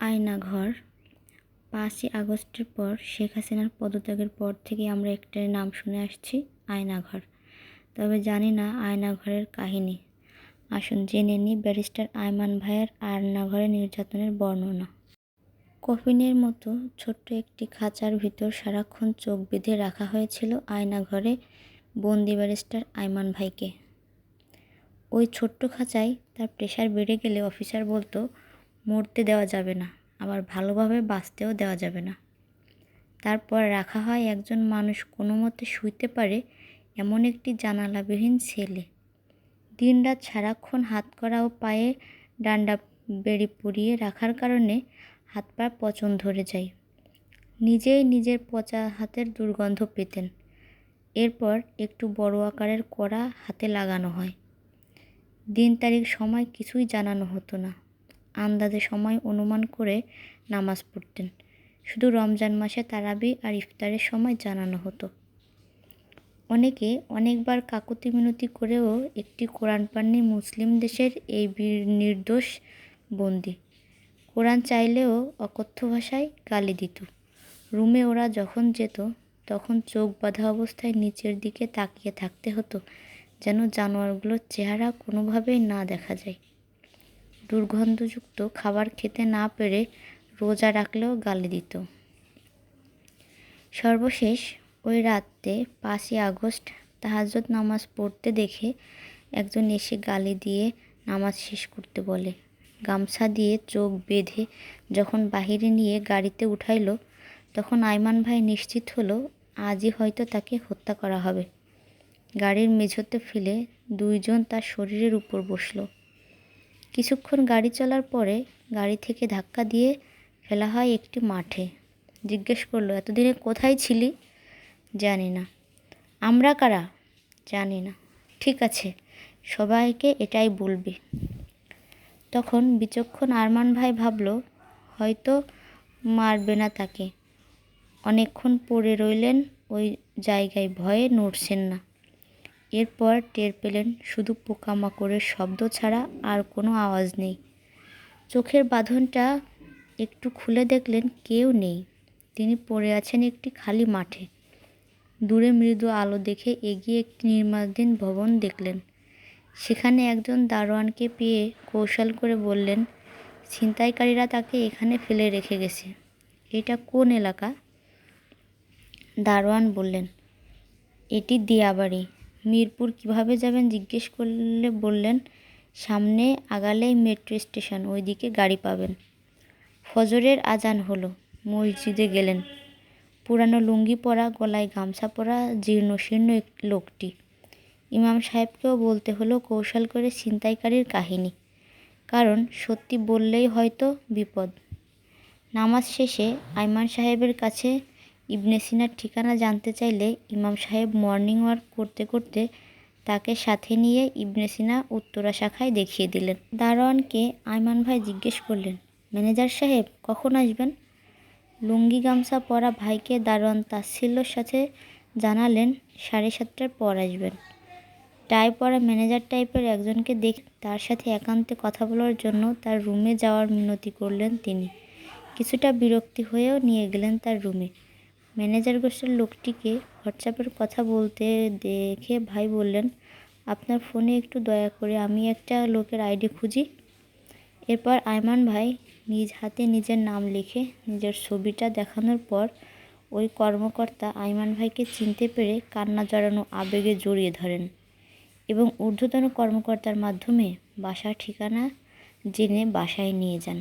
আয়নাঘর পাঁচই আগস্টের পর শেখ হাসিনার পদত্যাগের পর থেকে আমরা একটাই নাম শুনে আসছি আয়নাঘর তবে জানি না আয়নাঘরের কাহিনী। আসুন জেনে নিই ব্যারিস্টার আয়মান ভাইয়ের আয়নাঘরে নির্যাতনের বর্ণনা। কফিনের মতো ছোট্ট একটি খাঁচার ভিতর সারাক্ষণ চোখ বেঁধে রাখা হয়েছিল আয়নাঘরে বন্দি ব্যারিস্টার আয়মান ভাইকে। ওই ছোট্ট খাঁচায় তার প্রেশার বেড়ে গেলে অফিসার বলতো মরতে দেওয়া যাবে না, আবার ভালোভাবে বাঁচতেও দেওয়া যাবে না। তারপর রাখা হয় একজন মানুষ কোনো মতে শুইতে পারে এমন একটি জানালাবিহীন ছেলে। দিনরাত সারাক্ষণ হাত করা ও পায়ে ডান্ডা বেড়ি পরিয়ে রাখার কারণে হাত পা পচন ধরে যায়। নিজেই নিজের পচা হাতের দুর্গন্ধ পেতেন। এরপর একটু বড় আকারের কড়া হাতে লাগানো হয়। দিন তারিখ সময় কিছুই জানানো হতো না। আন্দাজে সময় অনুমান করে নামাজ পড়তেন। শুধু রমজান মাসে তারাবি আর ইফতারের সময় জানানো হতো। অনেকে অনেকবার কাকুতি মিনতি করেও একটি কোরআন পাননি মুসলিম দেশের এই বীর নির্দোষ বন্দি। কোরআন চাইলেও অকথ্য ভাষায় গালি দিত। রুমে ওরা যখন যেত, তখন চোখ বাঁধা অবস্থায় নিচের দিকে তাকিয়ে থাকতে হতো, যেন জানোয়ারগুলোর চেহারা কোনোভাবেই না দেখা যায়। দুর্গন্ধযুক্ত খাবার খেতে না পেরে রোজা রাখলেও গালি দিত। সর্বশেষ ওই রাতে পাঁচই আগস্ট তাহাজত নামাজ পড়তে দেখে একজন এসে গালি দিয়ে নামাজ শেষ করতে বলে। গামছা দিয়ে চোখ বেঁধে যখন বাহিরে নিয়ে গাড়িতে উঠাইল, তখন আইমান ভাই নিশ্চিত হলো, আজই হয়তো তাকে হত্যা করা হবে। গাড়ির মেঝোতে ফেলে দুইজন তার শরীরের উপর বসল। কিছুক্ষণ গাড়ি চলার পরে গাড়ি থেকে ধাক্কা দিয়ে ফেলা হয় একটি মাঠে। জিজ্ঞেস করল, এতদিনে কোথায় ছিলি? জানি না। আমরা কারা? জানি না। ঠিক আছে, সবাইকে এটাই বলবি। তখন বিচক্ষণ আরমান ভাই ভাবল, হয়তো মারবে না তাকে। অনেকক্ষণ পড়ে রইলেন, ওই জায়গায় ভয়ে নড়ছেন না। এরপর টের পেলেন শুধু পোকামাকড়ের শব্দ ছাড়া আর কোনো আওয়াজ নেই। চোখের বাঁধনটা একটু খুলে দেখলেন কেউ নেই। তিনি পড়ে আছেন একটি খালি মাঠে। দূরে মৃদু আলো দেখে এগিয়ে একটি নির্মাণাধীন ভবন দেখলেন। সেখানে একজন দারোয়ানকে পেয়ে কৌশল করে বললেন, ছিনতাইকারীরা তাকে এখানে ফেলে রেখে গেছে। এটা কোন এলাকা? দারোয়ান বললেন, এটি দিয়াবাড়ি। মিরপুর কীভাবে যাবেন জিজ্ঞেস করলে বললেন, সামনে আগালেই মেট্রো স্টেশন, ওইদিকে গাড়ি পাবেন। ফজরের আজান হলো, মসজিদে গেলেন। পুরানো লুঙ্গি পরা, গলায় গামছা পরা জীর্ণ শীর্ণ লোকটি। ইমাম সাহেবকেও বলতে হলো কৌশল করে ছিনতাইকারীর কাহিনী, কারণ সত্যি বললেই হয়তো বিপদ। নামাজ শেষে আইমান সাহেবের কাছে ইবনে সিনার ঠিকানা জানতে চাইলে ইমাম সাহেব মর্নিং ওয়াক করতে করতে তাকে সাথে নিয়ে ইবনে সিনা উত্তরা শাখায় দেখিয়ে দিলেন। দারোয়ানকে আইমান ভাই জিজ্ঞেস করলেন, ম্যানেজার সাহেব, কখন আসবেন? লুঙ্গি গামছা পরা ভাইকে দারোয়ান তাচ্ছিল্যর সাথে জানালেন, সাড়ে সাতটার পর আসবেন। টাই পরা ম্যানেজার টাইপের একজনকে দেখে, তার সাথে একান্তে কথা বলার জন্য তার রুমে যাওয়ার মিনতি করলেন তিনি। কিছুটা বিরক্তি হয়েও নিয়ে গেলেন তার রুমে। ম্যানেজার গোষ্ঠীর লোকটিকে হোয়াটসঅ্যাপের কথা বলতে দেখে ভাই বললেন, আপনার ফোনে একটু দয়া করে আমি একটা লোকের আইডি খুঁজি। এরপর আয়মান ভাই নিজ হাতে নিজের নাম লিখে নিজের ছবিটা দেখানোর পর ওই কর্মকর্তা আইমান ভাইকে চিনতে পেরে কান্না জড়ানো আবেগে জড়িয়ে ধরেন এবং ঊর্ধ্বতন কর্মকর্তার মাধ্যমে বাসার ঠিকানা জেনে বাসায় নিয়ে যান।